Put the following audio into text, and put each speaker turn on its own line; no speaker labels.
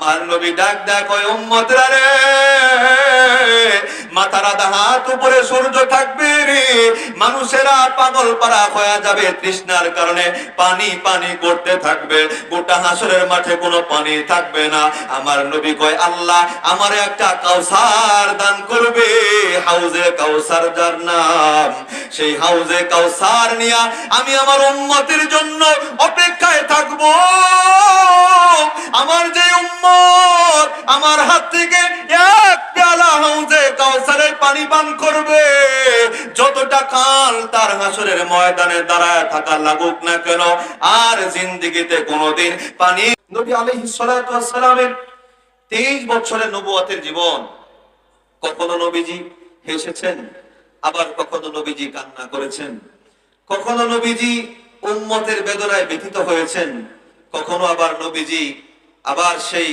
আমার নবী ডাক ডাক, ওই উম্মতরা রে, মাথার উপরে সূর্য থাকবে রে, মানুষেরা পাগল পারা হয়ে যাবে তৃষ্ণার কারণে, পানি পানি করতে থাকবে, গোটা মাঠে কোনো পানি থাকবে না। আমার নবী কয়, আল্লাহ, আমার একটা কাউসার দান করবে, হাউজে কাউসার যার নাম। সেই হাউজে কাউসার নিয়া আমি আমার উম্মতের জন্য অপেক্ষায় আমার হাত থেকে এক পেয়ালা হাউজে কাউসারের পানি পান করবে। যতটা কাল তার হাসরের ময়দানে দাঁড়ায় থাকা লাগুক না কেন, আর জিন্দিগিতে কোনোদিন পানি নবী আলাইহিস সালাতু ওয়াস সালামের 23 বছরের নবুয়তের জীবন। কখনো নবীজি হেসেছেন, আবার কখনো নবীজি কান্না করেছেন। কখনো নবীজি উম্মতের বেদনায় ব্যথিত হয়েছেন, কখনো আবার নবীজি আবার সেই